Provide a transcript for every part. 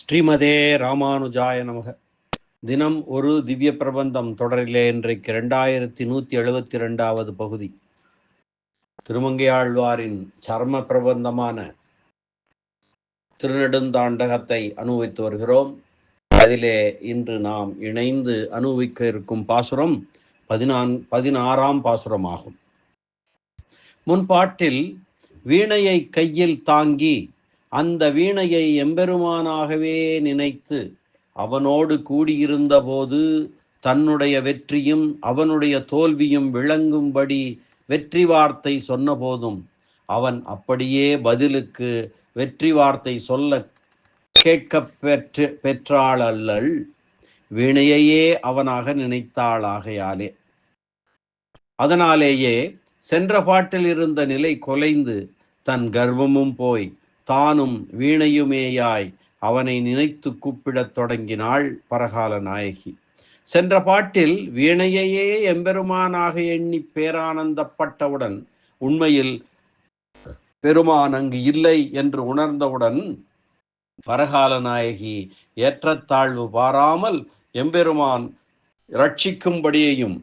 ஸ்ரீமதே ராமானுஜாய நமக. தினம் ஒரு திவ்ய பிரபந்தம் தொடரிலே இன்றைக்கு ரெண்டாயிரத்தி நூற்றி எழுபத்தி ரெண்டாவது பகுதி. திருமங்கையாழ்வாரின் சர்ம பிரபந்தமான திருநெடுந்தாண்டகத்தை அனுபவித்து வருகிறோம். அதிலே இன்று நாம் இணைந்து அனுபவிக்க இருக்கும் பாசுரம் பதினான் பதினாறாம் பாசுரமாகும். முன்பாட்டில் வீணையை கையில் தாங்கி அந்த வீணையை எம்பெருமானாகவே நினைத்து அவனோடு கூடியிருந்த போது தன்னுடைய வெற்றியும் அவனுடைய தோல்வியும் விளங்கும்படி வெற்றி வார்த்தை சொன்னபோதும் அவன் அப்படியே பதிலுக்கு வெற்றி வார்த்தை சொல்ல கேட்க பெற்று பெற்றாள் அல்லள் வீணையையே அவனாக நினைத்தாளாகையாலே. அதனாலேயே சென்ற பாட்டில் இருந்த நிலை கொலைந்து தன் கர்வமும் போய் தானும் வீணையுமேயாய் அவனை நினைத்து கூப்பிடத் தொடங்கினாள் பரகால நாயகி. சென்ற பாட்டில் வீணையையே எம்பெருமானாக எண்ணி பேரானந்தப்பட்டவுடன் உண்மையில் பெருமான் அங்கு இல்லை என்று உணர்ந்தவுடன் பரகால நாயகி ஏற்றத்தாழ்வு பாராமல் எம்பெருமான் ரட்சிக்கும்படியையும்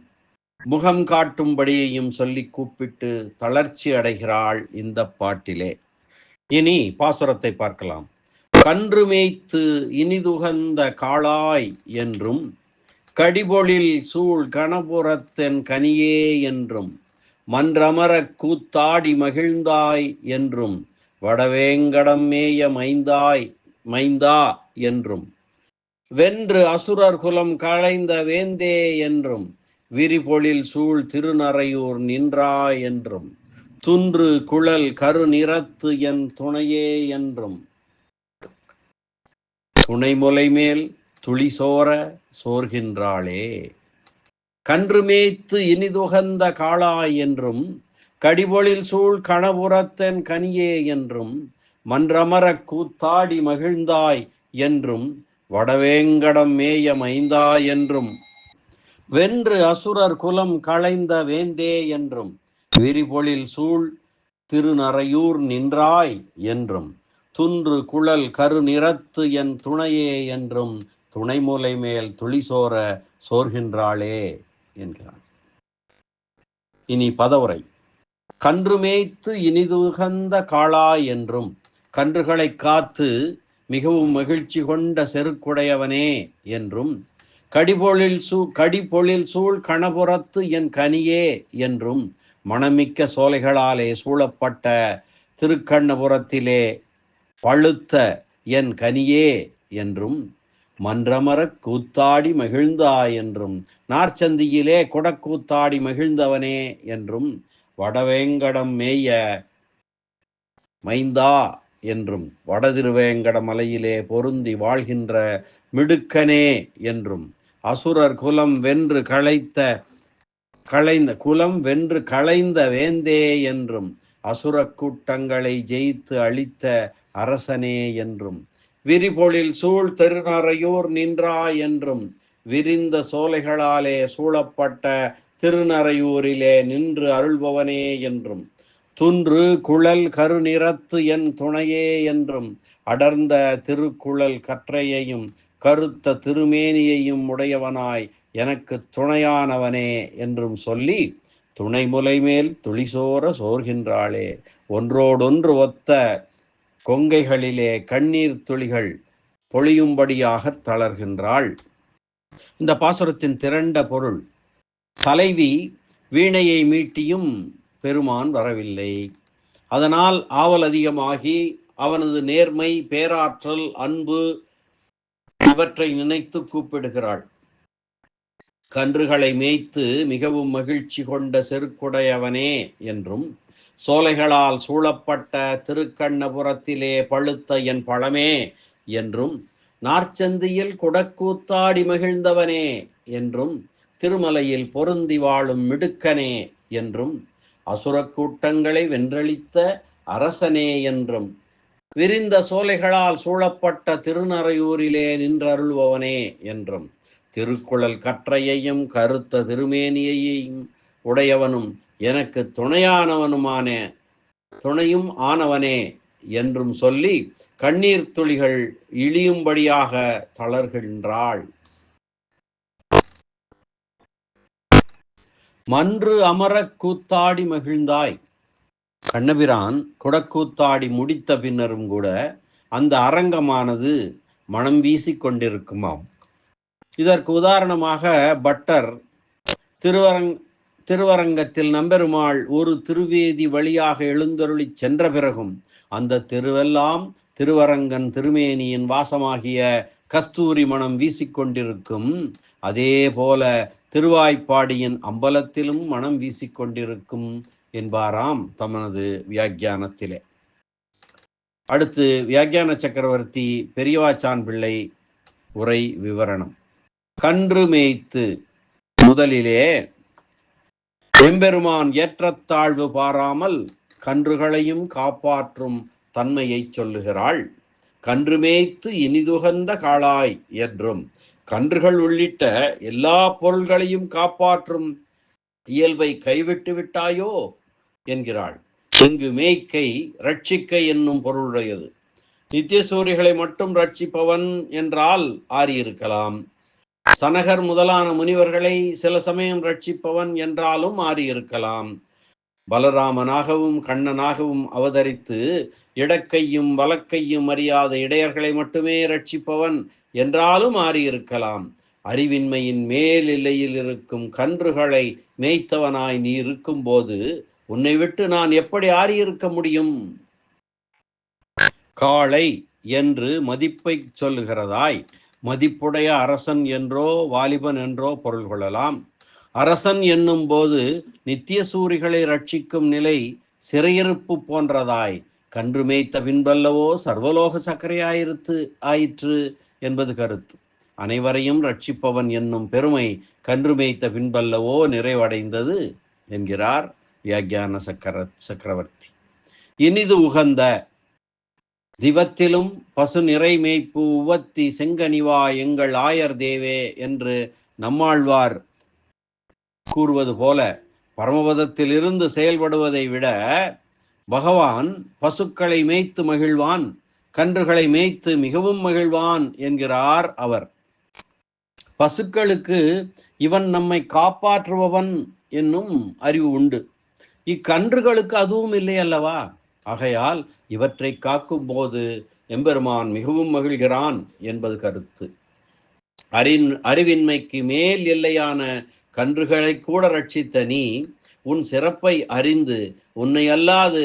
முகம் காட்டும்படியையும் சொல்லி கூப்பிட்டு தளர்ச்சி அடைகிறாள் இந்த பாட்டிலே. இனி பாசுரத்தை பார்க்கலாம். கன்று மேய்த்து இனிதுகந்த காளாய் என்றும் கடிபொழில் சூழ் கணபுரத்தென் கனியே என்றும் மன்றமரக் கூத்தாடி மகிழ்ந்தாய் என்றும் வடவேங்கடம் மேய மைந்தாய் மைந்தா என்றும் வென்று அசுரர் குலம் களைந்த வேந்தே என்றும் விரிபொழில் சூழ் திருநறையூர் நின்றாய் என்றும். துன்று குழல் கரு நிறத்து என் துணையே என்றும். துணைமுலை மேல் துளிசோர சோர்கின்றாளே. கன்று மேய்த்து இனிதுகந்த காளாய் என்றும் கடிபொழில் சூழ் கணபுரத்தன் கனியே என்றும் மன்றமரக் கூத்தாடி மகிழ்ந்தாய் என்றும் வடவேங்கடம் மேய மைந்தா என்றும் வென்று அசுரர் குலம் களைந்த வேந்தே என்றும். விரிபொழில் சூழ் திருநறையூர் நின்றாய் என்றும் துன்று குழல் கருநிறத்து என் துணையே என்றும் துணைமுலை மேல் துளிசோர சோர்கின்றாளே என்கிறார். இனி பதவுரை. கன்று மேய்த்து இனிதுகந்த காளா என்றும் கன்றுகளை காத்து மிகவும் மகிழ்ச்சி கொண்ட செருக்குடையவனே என்றும் கடிபொழில் சூ கடிபொழில் சூழ் கணபுரத்து என் கனியே என்றும் மணமிக்க சோலைகளாலே சூழப்பட்ட திருக்கண்ணபுரத்திலே பழுத்த என் கனியே என்றும் மன்றமரக் கூத்தாடி மகிழ்ந்தா என்றும் நார்ச்சந்தியிலே குடக்கூத்தாடி மகிழ்ந்தவனே என்றும் வடவேங்கடம் மேய மைந்தா என்றும் வடதிருவேங்கட மலையிலே பொருந்தி வாழ்கின்ற மிடுக்கனே என்றும் அசுரர் குலம் வென்று களைத்த களைந்த குலம் வென்று களைந்த வேந்தே என்றும் அசுர கூட்டங்களை ஜெயித்து அழித்த அரசனே என்றும் விரிபொழில் சூழ் திருநறையூர் நின்றா என்றும் விரிந்த சோலைகளாலே சூழப்பட்ட திருநறையூரிலே நின்று அருள்பவனே என்றும் துன்று குழல் கருநிறத்து என் துணையே என்றும் அடர்ந்த திருக்குழல் கற்றையையும் கருத்த திருமேனியையும் உடையவனாய் எனக்கு துணையானவனே என்றும் சொல்லி துணைமுலை மேல் துளிசோர சோர்கின்றாளே. ஒன்றோடொன்று ஒத்த கொங்கைகளிலே கண்ணீர் துளிகள் பொழியும்படியாக தளர்கின்றாள். இந்த பாசுரத்தின் திரண்ட பொருள் தலைவி வீணையை மீட்டியும் பெருமான் வரவில்லை. அதனால் ஆவல் அதிகமாகி அவனது நேர்மை பேராற்றல் அன்பு இவற்றை நினைத்து கூப்பிடுகிறாள். கன்றுகளை மேய்த்து மிகவும் மகிழ்ச்சி கொண்ட செருக்குடையவனே என்றும் சோலைகளால் சூழப்பட்ட திருக்கண்ணபுரத்திலே பழுத்த என் பழமே என்றும் நார்ச்சந்தியில் குடக்கூத்தாடி மகிழ்ந்தவனே என்றும் திருமலையில் பொருந்தி வாழும் மிடுக்கனே என்றும் அசுரக் கூட்டங்களை வென்றளித்த அரசனே என்றும் விரிந்த சோலைகளால் சூழப்பட்ட திருநறையூரிலே நின்றருள்பவனே என்றும் திருக்குழல் கற்றையையும் கருத்த திருமேனியையும் உடையவனும் எனக்கு துணையானவனுமான துணையும் ஆனவனே என்றும் சொல்லி கண்ணீர் துளிகள் இழியும்படியாக தளர்கின்றாள். மன்று அமரக் கூத்தாடி மகிழ்ந்தாய். கண்ணபிரான் குடக்கூத்தாடி முடித்த பின்னரும் கூட அந்த அரங்கமானது மனம் வீசிக்கொண்டிருக்குமாம் இதற்கு உதாரணமாக பட்டர் திருவரங் திருவரங்கத்தில் நம்பெருமாள் ஒரு திருவேதி வழியாக எழுந்தருளிச் சென்ற பிறகும் அந்த தெருவெல்லாம் திருவரங்கன் திருமேனியின் வாசமாகிய கஸ்தூரி மனம் வீசிக்கொண்டிருக்கும் அதே போல திருவாய்ப்பாடியின் அம்பலத்திலும் மனம் வீசிக்கொண்டிருக்கும் என்பாராம் தமனது வியாக்கியானத்திலே. அடுத்து வியாக்கியான சக்கரவர்த்தி பெரியவாச்சான் பிள்ளை உரை விவரணம். கன்று மேய்த்து முதலிலே எம்பெருமான் ஏற்றத்தாழ்வு பாராமல் கன்றுகளையும் காப்பாற்றும் தன்மையை சொல்லுகிறாள். கன்று மேய்த்து இனிதுகந்த காளாய் என்றும் கன்றுகள் உள்ளிட்ட எல்லா பொருள்களையும் காப்பாற்றும் இயல்பை கைவிட்டு விட்டாயோ? என்கிறாள். இங்கு மேய்க்கை ரட்சிக்கை என்னும் பொருளுடையது. நித்தியசூரிகளை மட்டும் ரட்சிப்பவன் என்றால் ஆறியிருக்கலாம். சனகர் முதலான முனிவர்களை சில சமயம் ரட்சிப்பவன் என்றாலும் ஆறியிருக்கலாம். பலராமனாகவும் கண்ணனாகவும் அவதரித்து இடக்கையும் வலக்கையும் அறியாத இடையர்களை மட்டுமே ரட்சிப்பவன் என்றாலும் ஆறியிருக்கலாம். அறிவின்மையின் மேல் எல்லையில் இருக்கும் கன்றுகளை மேய்த்தவனாய் நீ இருக்கும்போது உன்னை விட்டு நான் எப்படி ஆறியிருக்க முடியும்? காளை என்று மதிப்பை சொல்லுகிறதாய். மதிப்புடைய அரசன் என்றோ வாலிபன் என்றோ பொருள் கொள்ளலாம். அரசன் என்னும் போது நித்திய சூரிகளை ரட்சிக்கும் நிலை சிறையிருப்பு போன்றதாய். கன்று மேய்த்த பின்பல்லவோ சர்வலோக சர்க்கரையாயிருத்து ஆயிற்று என்பது கருத்து. அனைவரையும் ரட்சிப்பவன் என்னும் பெருமை கன்று மேய்த்த பின்பல்லவோ நிறைவடைந்தது என்கிறார் வியாக்கியான சக்கர சக்கரவர்த்தி. இனிது உகந்த திவத்திலும் பசு நிறை மேய்ப்பு உவத்தி செங்கனிவா எங்கள் ஆயர் தேவே என்று நம்மாழ்வார் கூறுவது போல பரமபதத்தில் இருந்து செயல்படுவதை விட பகவான் பசுக்களை மேய்த்து மகிழ்வான் கன்றுகளை மேய்த்து மிகவும் மகிழ்வான் என்கிறார் அவர். பசுக்களுக்கு இவன் நம்மை காப்பாற்றுபவன் என்னும் அறிவு உண்டு. இக்கன்றுகளுக்கு அதுவும் இல்லை அல்லவா ஆகையால் இவற்றை காக்கும் போது எம்பெருமான் மிகவும் மகிழ்கிறான் என்பது கருத்து. அறின் அறிவின்மைக்கு மேல் எல்லையான கன்றுகளை கூட ரட்சித்த நீ உன் சிறப்பை அறிந்து உன்னை அல்லாது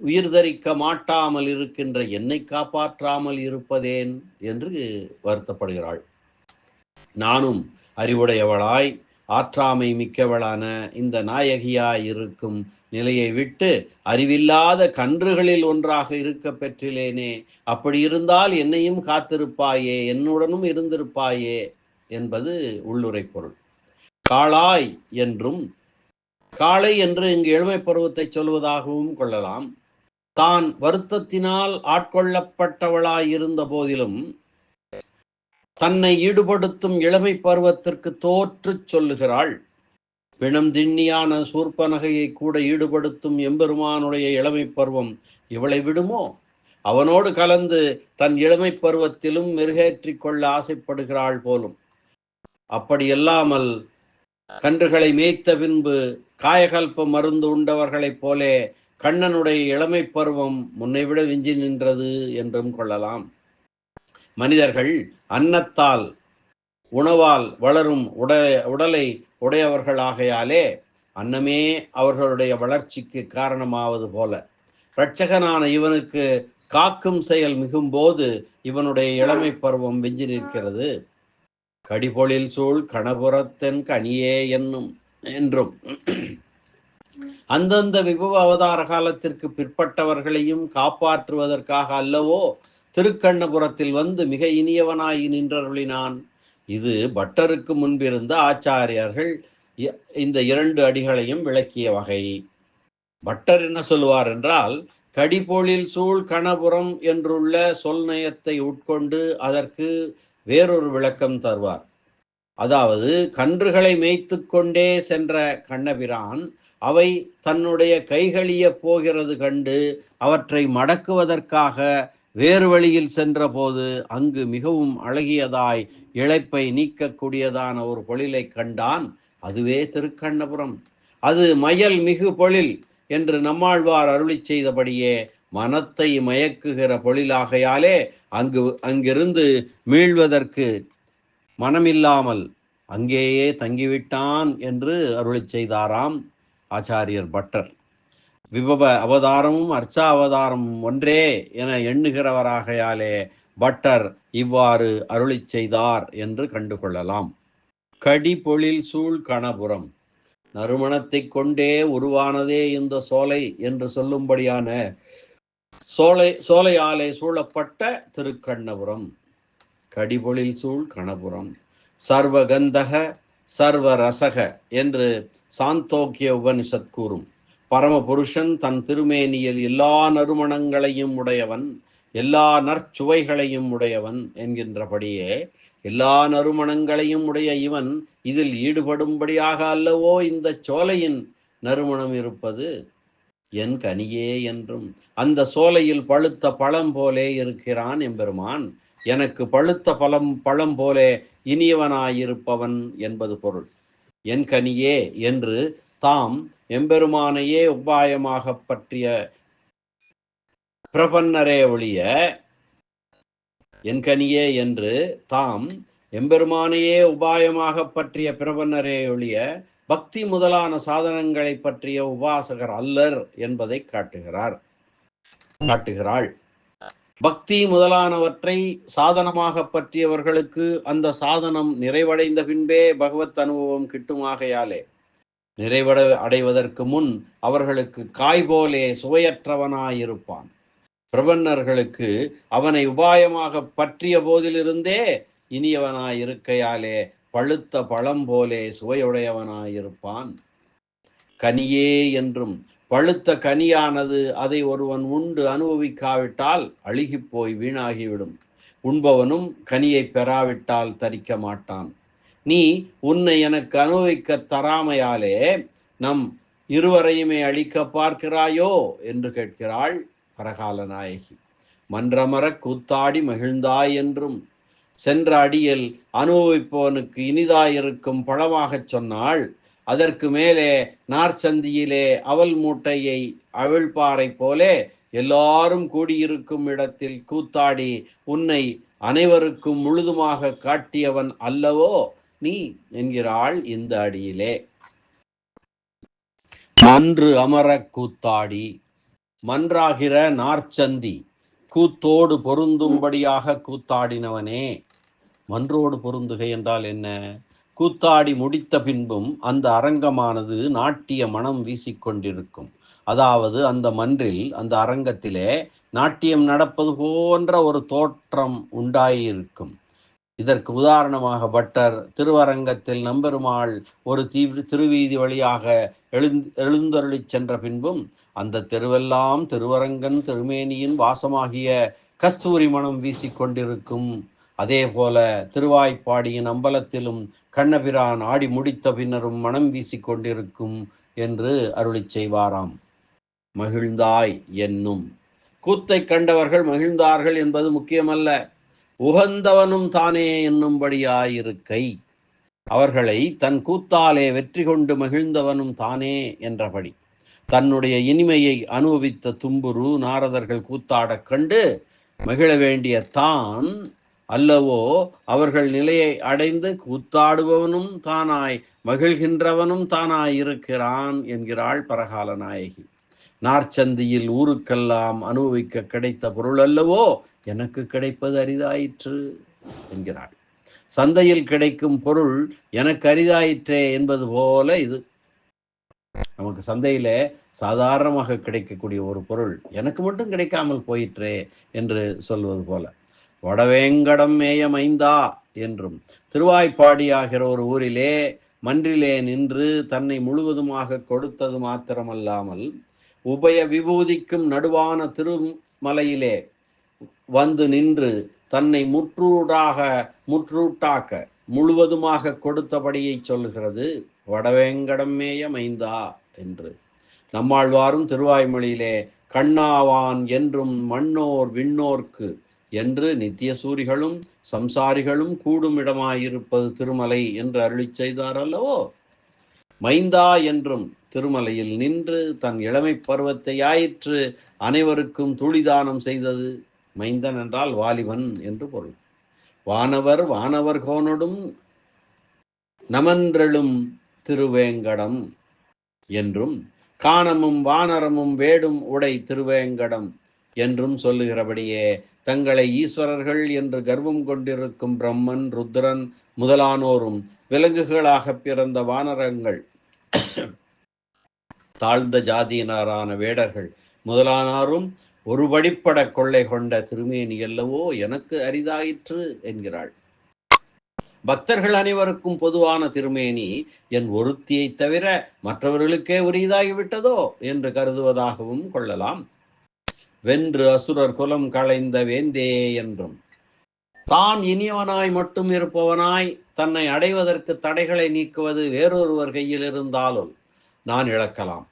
உயிர் தரிக்க மாட்டாமல் இருக்கின்ற என்னை காப்பாற்றாமல் இருப்பதேன்? என்று வருத்தப்படுகிறாள். நானும் அறிவுடையவளாய் ஆற்றாமை மிக்கவளான இந்த நாயகியாய் இருக்கும் நிலையை விட்டு அறிவில்லாத கன்றுகளில் ஒன்றாக இருக்க பெற்றிலேனே அப்படி இருந்தால் என்னையும் காத்திருப்பாயே என்னுடனும் இருந்திருப்பாயே என்பது உள்ளுரை பொருள். காளாய் என்றும் காளை என்று இங்கு எழுமை பருவத்தை சொல்வதாகவும் கொள்ளலாம். தான் வருத்தத்தினால் ஆட்கொள்ளப்பட்டவளாய் இருந்த போதிலும் தன்னை ஈடுபடுத்தும் இளமை பருவத்திற்கு தோற்றுச் சொல்லுகிறாள். பிணம் திண்ணியான சூர்பனகையை கூட ஈடுபடுத்தும் எம்பெருமானுடைய இளமை பருவம் இவளை விடுமோ? அவனோடு கலந்து தன் இளமை பருவத்திலும் மெருகேற்றிக் கொள்ள ஆசைப்படுகிறாள் போலும். அப்படியல்லாமல் கன்றுகளை மேய்த்த பின்பு காயகல்ப மருந்து உண்டவர்களைப் போலே கண்ணனுடைய இளமை பருவம் முன்னைவிட விஞ்சி நின்றது என்றும் கொள்ளலாம். மனிதர்கள் அன்னத்தால் உணவால் வளரும் உட உடலை உடையவர்களாகையாலே அன்னமே அவர்களுடைய வளர்ச்சிக்கு காரணமாவது போல. இரட்சகனான இவனுக்கு காக்கும் செயல் மிகும்போது இவனுடைய இளமை பருவம் வெஞ்சி நிற்கிறது. கடிபொழில் சூழ் கணபுரத்தன் கனியே என்னும் என்றும். அந்தந்த விபவ அவதார காலத்திற்கு பிற்பட்டவர்களையும் காப்பாற்றுவதற்காக அல்லவோ திருக்கண்ணபுரத்தில் வந்து மிக இனியவனாய் நின்றருளினான். இது பட்டருக்கு முன்பிருந்த ஆச்சாரியர்கள் இந்த இரண்டு அடிகளையும் விளக்கிய வகை. பட்டர் என்ன சொல்லுவார் என்றால் கடிபொழில் சூழ் கணபுரம் என்றுள்ள சொல் நயத்தை உட்கொண்டு அதற்கு வேறொரு விளக்கம் தருவார். அதாவது கன்றுகளை மேய்த்து கொண்டே சென்ற கண்ணபிரான் அவை தன்னுடைய கைகளிய போகிறது கண்டு அவற்றை மடக்குவதற்காக வேறு வழியில் சென்றபோது அங்கு மிகவும் அழகியதாய் இழைப்பை நீக்கக்கூடியதான ஒரு பொழிலை கண்டான். அதுவே திருக்கண்ணபுரம். அது மயல் மிகு பொழில் என்று நம்மாழ்வார் அருளி செய்தபடியே மனத்தை மயக்குகிற பொழிலாகையாலே அங்கு அங்கிருந்து மீள்வதற்கு மனமில்லாமல் அங்கேயே தங்கிவிட்டான் என்று அருளி செய்தாராம் ஆச்சாரியர் பட்டர். விபவ அவதாரமும் அர்ச்சா அவதாரமும் ஒன்றே என எண்ணுகிறவராகையாலே பட்டர் இவ்வாறு அருளி செய்தார் என்று கண்டுகொள்ளலாம். கடிபொழில் சூழ் கணபுரம். நறுமணத்தை கொண்டே உருவானதே இந்த சோலை என்று சொல்லும்படியான சோலை சோலையாலே சூழப்பட்ட திருக்கண்ணபுரம். கடிபொழில் சூழ் கணபுரம். சர்வகந்தக சர்வ ரசக என்று சாந்தோக்கிய உபனிஷத் கூறும். பரமபுருஷன் தன் திருமேனியில் எல்லா நறுமணங்களையும் உடையவன் எல்லா நற்சுவைகளையும் உடையவன் என்கின்றபடியே எல்லா நறுமணங்களையும் உடைய இவன் இதில் ஈடுபடும்படியாக அல்லவோ இந்த சோலையின் நறுமணம் இருப்பது என் கனியே என்றும் அந்த சோலையில் பழுத்த பழம் போலே இருக்கிறான் எம்பெருமான். எனக்கு பழுத்த பழம் பழம் போலே இனியவனாயிருப்பவன் என்பது பொருள். என் கனியே என்று தாம் எம்பெருமானையே உபாயமாக பற்றிய பிரபன்னரே ஒழிய என் கனியே என்று தாம் எம்பெருமானையே உபாயமாக பற்றிய பிரபன்னரே ஒழிய பக்தி முதலான சாதனங்களை பற்றிய உபாசகர் அல்லர் என்பதை காட்டுகிறார். காட்டுகிறாள். பக்தி முதலானவற்றை சாதனமாக பற்றியவர்களுக்கு அந்த சாதனம் நிறைவடைந்த பின்பே பகவத் அனுபவம் கிட்டுமாகையாலே நிறைவட அடைவதற்கு முன் அவர்களுக்கு காய் போலே சுவையற்றவனாயிருப்பான். பிரபன்னர்களுக்கு அவனை உபாயமாக பற்றிய போதிலிருந்தே இனியவனாயிருக்கையாலே பழுத்த பழம் போலே சுவையுடையவனாயிருப்பான். கனியே என்றும் பழுத்த கனியானது அதை ஒருவன் உண்டு அனுபவிக்காவிட்டால் அழுகிப் போய் வீணாகிவிடும். உண்பவனும் கனியை பெறாவிட்டால் தரிக்க மாட்டான் நீ உன்னை எனக்கு அனுபவிக்க தராமையாலே நம் இருவரையுமே அழிக்க பார்க்கிறாயோ என்று கேட்கிறாள் பரகால நாயகி. மன்றமர கூத்தாடி மகிழ்ந்தாய் என்றும் சென்ற அடியில் அனுபவிப்பவனுக்கு இனிதாயிருக்கும் பழமாகச் சொன்னாள் அதற்கு மேலே நார்ச்சந்தியிலே அவல் மூட்டையை அவிழ்பாறை போலே எல்லாரும் கூடியிருக்கும் இடத்தில் கூத்தாடி உன்னை அனைவருக்கும் முழுதுமாக காட்டியவன் அல்லவோ? நீ என்கிறாள் இந்த அடியிலே. மன்று அமர கூத்தாடி மன்றாகிற நார்ச்சந்தி கூத்தோடு பொருந்தும்படியாக கூத்தாடினவனே. மன்றோடு பொருந்துகை என்றால் என்ன? கூத்தாடி முடித்த பின்பும் அந்த அரங்கமானது நாட்டிய மனம் வீசிக்கொண்டிருக்கும் அதாவது அந்த மன்றில் அந்த அரங்கத்திலே நாட்டியம் நடப்பது போன்ற ஒரு தோற்றம் உண்டாயிருக்கும். இதற்கு உதாரணமாக பட்டர் திருவரங்கத்தில் நம்பெருமாள் ஒரு தீ திருவீதி வழியாக எழுந் எழுந்தருளி சென்ற பின்பும் அந்த தெருவெல்லாம் திருவரங்கன் திருமேனியின் வாசமாகிய கஸ்தூரி மனம் வீசிக்கொண்டிருக்கும் அதே போல திருவாய்ப்பாடியின் அம்பலத்திலும் கண்ணபிரான் ஆடி முடித்த பின்னரும் மனம் வீசிக்கொண்டிருக்கும் என்று அருளி செய்வாராம். மகிழ்ந்தாய் என்னும். கூத்தை கண்டவர்கள் மகிழ்ந்தார்கள் என்பது முக்கியமல்ல. உகந்தவனும் தானே என்னும்படியாயிருக்கை. அவர்களை தன் கூத்தாலே வெற்றி கொண்டு மகிழ்ந்தவனும் தானே என்றபடி. தன்னுடைய இனிமையை அனுபவித்த தும்புரு நாரதர்கள் கூத்தாடக் கண்டு மகிழ வேண்டிய தான் அல்லவோ அவர்கள் நிலையை அடைந்து கூத்தாடுபவனும் தானாய் மகிழ்கின்றவனும் தானாய் இருக்கிறான் என்கிறாள் பரகால நாயகி. நார்ச்சந்தியில் ஊருக்கெல்லாம் அனுபவிக்க கிடைத்த பொருள் அல்லவோ எனக்கு கிடைப்பது அரிதாயிற்று என்கிறாள். சந்தையில் கிடைக்கும் பொருள் எனக்கு அரிதாயிற்றே என்பது போல இது. நமக்கு சந்தையில சாதாரணமாக கிடைக்கக்கூடிய ஒரு பொருள் எனக்கு மட்டும் கிடைக்காமல் போயிற்றே என்று சொல்வது போல. வடவேங்கடம் மேயமைந்தா என்றும் திருவாய்ப்பாடி ஆகிற ஒரு ஊரிலே மன்றிலே நின்று தன்னை முழுவதுமாக கொடுத்தது மாத்திரமல்லாமல் உபய விபூதிக்கும் நடுவான திருமலையிலே வந்து நின்று தன்னை முற்றூடாக முற்றூட்டாக்க முழுவதுமாக கொடுத்தபடியை சொல்லுகிறது வடவேங்கடமேய மைந்தா என்று. நம்மாழ்வாரும் திருவாய்மொழியிலே கண்ணாவான் என்றும் மண்ணோர் விண்ணோர்க்கு என்று நித்திய சூரிகளும் சம்சாரிகளும் கூடும் இடமாயிருப்பது திருமலை என்று அருளி செய்தார் அல்லவோ மைந்தா என்றும் திருமலையில் நின்று தன் இளமை பருவத்தை ஆயிற்று அனைவருக்கும் துளிதானம் செய்தது. மைந்தன் என்றால் வாலிபன் என்று பொருள். வானவர் வானவர்கோனொடும் நமன்றெழும் திருவேங்கடம் என்றும் காணமும் வானரமும் வேடும் உடை திருவேங்கடம் என்றும் சொல்லுகிறபடியே தங்களை ஈஸ்வரர்கள் என்று கர்வம் கொண்டிருக்கும் பிரம்மன் ருத்ரன் முதலானோரும் விலங்குகளாக பிறந்த வானரங்கள் தாழ்ந்த ஜாதியினரான வேடர்கள் முதலானாரும் ஒரு வழிப்பட கொள்ளை கொண்ட திருமேனி அல்லவோ எனக்கு அரிதாயிற்று என்கிறாள். பக்தர்கள் அனைவருக்கும் பொதுவான திருமேனி என் ஒருத்தியை தவிர மற்றவர்களுக்கே உரியதாகிவிட்டதோ என்று கருதுவதாகவும் கொள்ளலாம். வென்று அசுரர் குலம் களைந்த வேந்தே என்றும் தான் இனியவனாய் மட்டும் இருப்பவனாய் தன்னை அடைவதற்கு தடைகளை நீக்குவது வேறொருவர் கையில் இருந்தாலும் நான் இழக்கலாம்.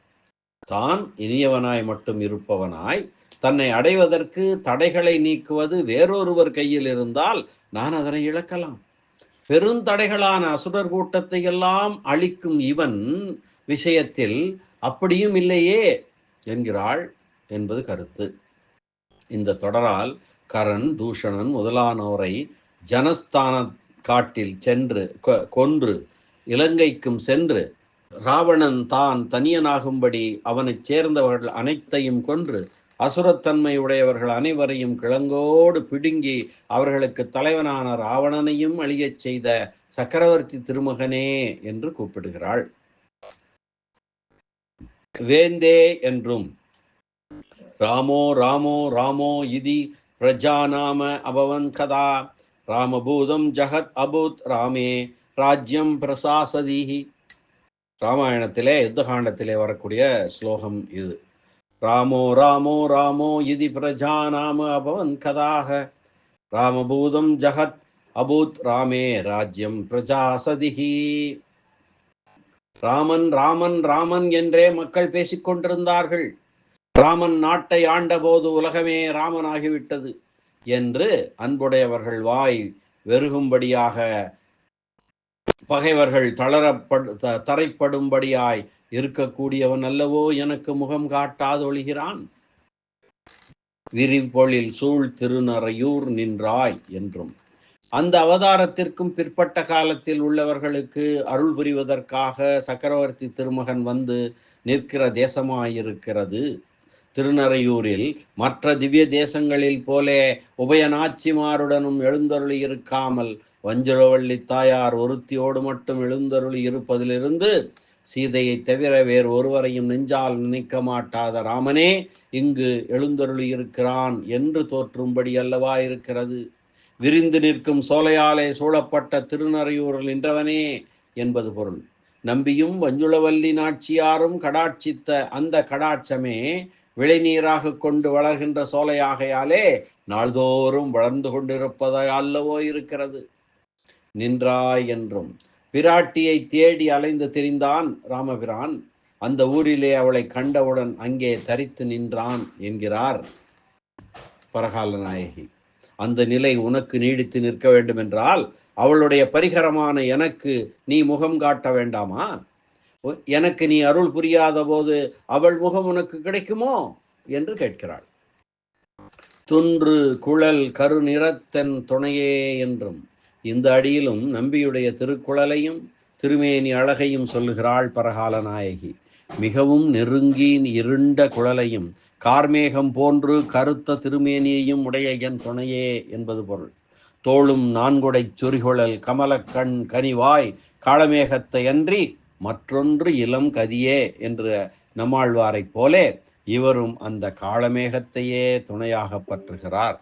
தான் இனியவனாய் மட்டும் இருப்பவனாய் தன்னை அடைவதற்கு தடைகளை நீக்குவது வேறொருவர் கையில் இருந்தால் நான் அதனை இழக்கலாம். பெருந்தடைகளான அசுரர் கூட்டத்தை எல்லாம் அழிக்கும் இவன் விஷயத்தில் அப்படியும் இல்லையே என்கிறாள் என்பது கருத்து. இந்த தொடரால் கரண் தூஷணன் முதலானோரை ஜனஸ்தான காட்டில் சென்று கொன்று இலங்கைக்கும் சென்று ராவணன் தான் தனியனாகும்படி அவனைச் சேர்ந்தவர்கள் அனைத்தையும் கொன்று அசுரத்தன்மை உடையவர்கள் அனைவரையும் கிழங்கோடு பிடுங்கி அவர்களுக்கு தலைவனான ராவணனையும் அழியச் செய்த சக்கரவர்த்தி திருமகனே என்று கூப்பிடுகிறாள். வேந்தே என்றும் ராமோ ராமோ ராமோ இதி பிரஜாநாம அபவன் கதா ராமபூதம் ஜகத் அபூத் ராமே ராஜ்யம் பிரசாசதீஹி. ராமாயணத்திலே யுத்தகாண்டத்திலே வரக்கூடிய ஸ்லோகம் இது. ராமோ ராமோ ராமோ இதி பிரஜாநாம அபவன் கதாக. ராமபூதம் ஜகத் அபூத் ராமே ராஜ்யம் பிரஜாசதிஹி ராமன் ராமன் ராமன் என்றே மக்கள் பேசிக் கொண்டிருந்தார்கள். ராமன் நாட்டை ஆண்டபோது உலகமே ராமனாகிவிட்டது என்று அன்புடையவர்கள் வாய் வெறுகும்படியாக பகைவர்கள் தளரப்படு தரைப்படும்படியாய் இருக்கக்கூடியவன் அல்லவோ எனக்கு முகம் காட்டாதொழிகிறான்? விரிபொழில் சூழ் திருநறையூர் நின்றாய் என்றும். அந்த அவதாரத்திற்கும் பிற்பட்ட காலத்தில் உள்ளவர்களுக்கு அருள் புரிவதற்காக சக்கரவர்த்தி திருமகன் வந்து நிற்கிற தேசமாயிருக்கிறது. திருநறையூரில் மற்ற திவ்ய தேசங்களில் போலே உபயநாச்சிமாருடனும் எழுந்தருளி இருக்காமல் வஞ்சுளவள்ளி தாயார் ஒருத்தியோடு மட்டும் எழுந்தருளி இருப்பதிலிருந்து சீதையை தவிர வேறு ஒருவரையும் நெஞ்சால் நினைக்க மாட்டாத ராமனே இங்கு எழுந்தருளி இருக்கிறான் என்று தோற்றும்படி அல்லவா இருக்கிறது? விரிந்து நிற்கும் சோலையாலே சூழப்பட்ட திருநறையூரில் நின்றவனே என்பது பொருள். நம்பியும் வஞ்சுளவல்லி நாச்சியாரும் கடாட்சித்த அந்த கடாட்சமே விளைநீராக கொண்டு வளர்கின்ற சோலையாகையாலே நாள்தோறும் வளர்ந்து கொண்டிருப்பதாய் அல்லவோ இருக்கிறது. நின்றாய் என்றும். பிராட்டியை தேடி அலைந்து திரிந்தான் ராமபிரான். அந்த ஊரிலே அவளை கண்டவுடன் அங்கே தரித்து நின்றான் என்கிறார் பரகால நாயகி. அந்த நிலை உனக்கு நீடித்து நிற்க வேண்டும் என்றால் அவளுடைய பரிகரமான எனக்கு நீ முகம் காட்ட வேண்டாமா? எனக்கு நீ அருள் புரியாத போது அவள் முகம் உனக்கு கிடைக்குமோ? என்று கேட்கிறாள். துன்று குழல் கரு நிறத்தன் துணையே என்றும். இந்த அடியிலும் நம்பியுடைய திருக்குழலையும் திருமேனி அழகையும் சொல்லுகிறாள் பரகால நாயகி. மிகவும் நெருங்கி இருண்ட குழலையும் கார்மேகம் போன்று கருத்த திருமேனியையும் உடைய என் துணையே என்பது பொருள். தோளும் நான்குடை சொறிகுழல் கமலக்கண் கனிவாய் காளமேகத்தை அன்றி மற்றொன்று இளம் கதியே என்று நம்மாழ்வாரைப் போலே இவரும் அந்த காளமேகத்தையே துணையாக பற்றுகிறார்.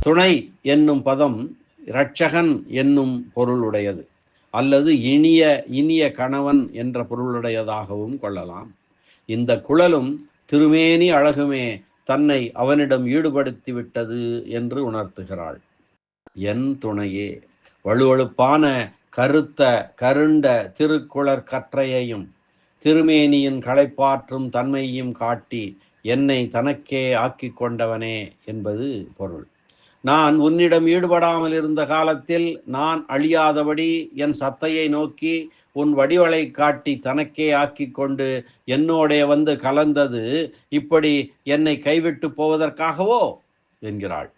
துணை என்னும் பதம் இரட்சகன் என்னும் பொருளுடையது. அல்லது இனிய இனிய கணவன் என்ற பொருளுடையதாகவும் கொள்ளலாம். இந்த குழலும் திருமேனி அழகுமே தன்னை அவனிடம் ஈடுபடுத்தி விட்டது என்று உணர்த்துகிறாள். என் துணையே வலுவழுப்பான கருத்த கருண்ட திருக்குளர் கற்றையையும் திருமேனியின் களைப்பாற்றும் தன்மையையும் காட்டி என்னை தனக்கே ஆக்கி கொண்டவனே என்பது பொருள். நான் உன்னிடம் ஈடுபடாமல் இருந்த காலத்தில் நான் அழியாதபடி என் சத்தையை நோக்கி உன் வடிவளை காட்டி தனக்கே ஆக்கி கொண்டு என்னோடே வந்து கலந்தது. இப்படி என்னை கைவிட்டு போவதற்காகவோ? என்கிறாள்.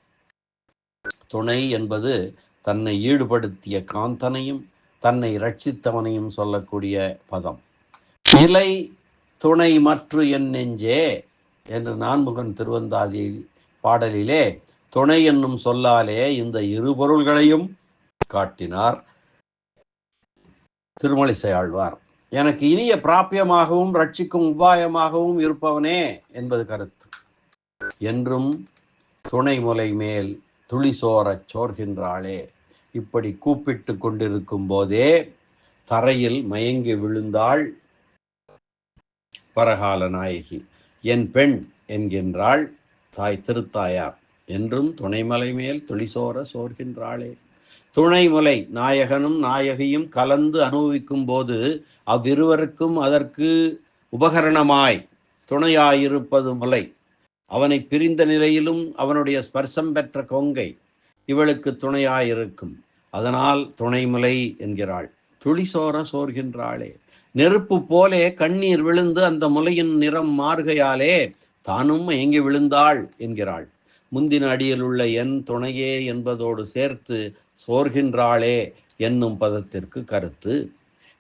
துணை என்பது தன்னை ஈடுபடுத்திய காந்தனையும் தன்னை ரட்சித்தவனையும் சொல்லக்கூடிய பதம். நிலை துணை மற்ற என் நெஞ்சே என்று நான்முகன் திருவந்தாதி பாடலிலே துணை என்னும் சொல்லாலே இந்த இரு பொருள்களையும் காட்டினார். திருமலிசை ஆழ்வார். எனக்கு இனிய பிராப்பியமாகவும் ரட்சிக்கும் உபாயமாகவும் இருப்பவனே என்பது கருத்து. என்றும் துணை முலை மேல் துளி சோரச் சோர்கின்றாளே. இப்படி கூப்பிட்டு கொண்டிருக்கும் போதே தரையில் மயங்கி விழுந்தாள் பரகால நாயகி. என் பெண் என்கின்றாள் தாய் திருத்தாயார். என்றும் துணைமலை மேல் துளிசோர சோர்கின்றாளே. துணைமுலை நாயகனும் நாயகியும் கலந்து அனுபவிக்கும் போது அவ்விருவருக்கும் அதற்கு உபகரணமாய் துணையாயிருப்பது முலை. அவனை பிரிந்த நிலையிலும் அவனுடைய ஸ்பர்சம் பெற்ற கொங்கை இவளுக்கு துணையாயிருக்கும். அதனால் துணைமுலை என்கிறாள். துளிசோர சோர்கின்றாளே. நெருப்பு போலே கண்ணீர் விழுந்து அந்த முலையின் நிறம் மாறுகையாலே தானும் எங்கே விழுந்தாள் என்கிறாள். முந்தின அடியில் உள்ள என் துணையே என்பதோடு சேர்த்து சோர்கின்றாளே என்னும் பதத்திற்கு கருத்து.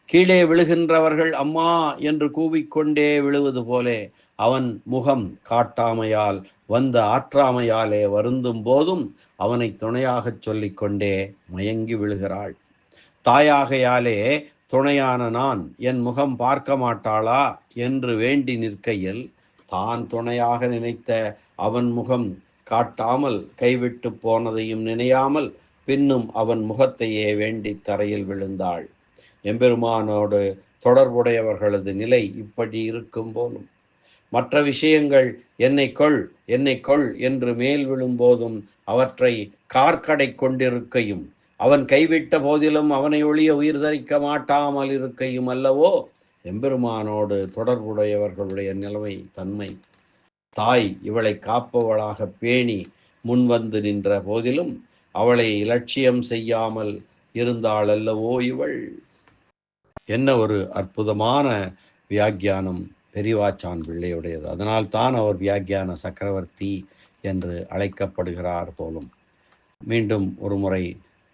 கீழே விழுகின்றவர்கள் அம்மா என்று கூவிக்கொண்டே விழுவது போலே அவன் முகம் காட்டாமையால் வந்த ஆற்றாமையாலே வருந்தும் போதும் அவனை துணையாகச் சொல்லிக்கொண்டே மயங்கி விழுகிறாள். தாயாகையாலே துணையான நான் என் முகம் பார்க்க மாட்டாளா என்று வேண்டி நிற்கையில் தான் துணையாக நினைத்த அவன் முகம் காட்டாமல் கைவிட்டு போனதையும் நினையாமல் பின்னும் அவன் முகத்தையே வேண்டி தரையில் விழுந்தாள். எம்பெருமானோடு தொடர்புடையவர்களது நிலை இப்படி இருக்கும் போலும். மற்ற விஷயங்கள் என்னை கொள் என்னை கொள் என்று மேல் விழும்போதும் அவற்றை கார்க்கடை கொண்டிருக்கையும் அவன் கைவிட்ட போதிலும் அவனை ஒழிய உயிர் தரிக்க மாட்டாமல் இருக்கையும் அல்லவோ? எம்பெருமானோடு தொடர்புடையவர்களுடைய நிலைமை தன்மை தாய் இவளை காப்பவளாக பேணி முன்வந்து நின்ற போதிலும் அவளை இலட்சியம் செய்யாமல் இருந்தாள் அல்லவோ இவள்? என்ன ஒரு அற்புதமான வியாக்கியானம் பெரிவாச்சான் பிள்ளையுடையது. அதனால் தான் அவர் வியாக்கியான சக்கரவர்த்தி என்று அழைக்கப்படுகிறார் போலும். மீண்டும் ஒரு முறை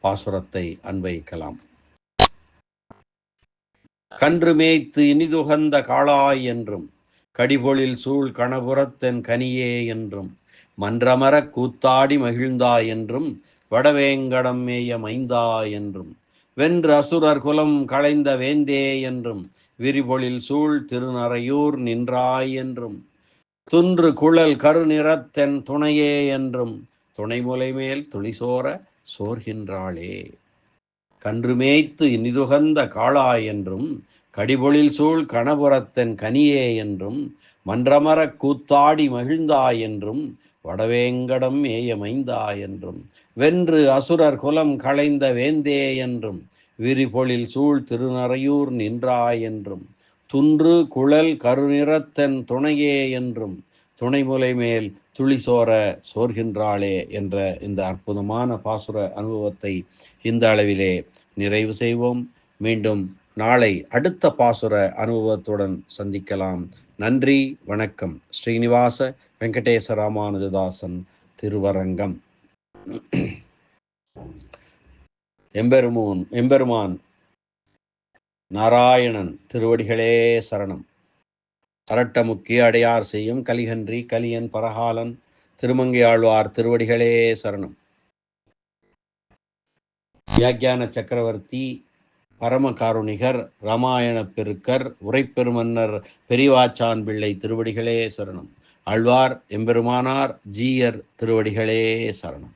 பாசுரத்தை அன்வைக்கலாம் கன்று மேய்த்து இனிதுகந்த காளாய் என்றும் கடிபொழில் சூழ் கணபுரத்தென் கனியே என்றும் மன்றமரக் கூத்தாடி மகிழ்ந்தா என்றும் வடவேங்கடம் மேய மைந்தா என்றும் வென்று அசுரர் குலம் களைந்த வேந்தே என்றும் விரிபொழில் சூழ் திருநறையூர் நின்றாய் என்றும் துன்று குழல் கருநிறத்தென் துணையே என்றும் துணைமுலை மேல் துளிசோர சோர்கின்றாளே. கன்று மேய்த்து நிதுகந்த காளாய் என்றும் கடிபொழில் சூழ் கணபுரத்தன் கனியே என்றும் மன்றமரக் கூத்தாடி மகிழ்ந்தாய் என்றும் வடவேங்கடம் ஏயமைந்தா என்றும் வென்று அசுரர் குலம் களைந்த வேந்தே என்றும் விரிபொழில் சூழ் திருநறையூர் நின்றாய் என்றும் துன்று குழல் கருநிறத்தன் துணையே என்றும் துணைமுலை மேல் துளிசோர சோர்கின்றாளே என்ற இந்த அற்புதமான பாசுர அனுபவத்தை இந்த அளவிலே நிறைவு செய்வோம். மீண்டும் நாளை அடுத்த பாசுர அனுபவத்துடன் சந்திக்கலாம். நன்றி வணக்கம். ஸ்ரீனிவாச வெங்கடேச ராமானுஜதாசன் திருவரங்கம். எம்பெருமூன் எம்பெருமான் நாராயணன் திருவடிகளே சரணம். அரட்டமுக்கிய அடையார் செய்யும் கலிகன்றி கலியன் பரகாலன் திருமங்கை ஆழ்வார் திருவடிகளே சரணம். வியாக்கியான சக்கரவர்த்தி பரமகாருணிகர் ராமாயண பெருக்கர் உரைப்பெருமன்னர் பெரிவாச்சான் பிள்ளை திருவடிகளே சரணம். ஆழ்வார் எம்பெருமானார் ஜீயர் திருவடிகளே சரணம்.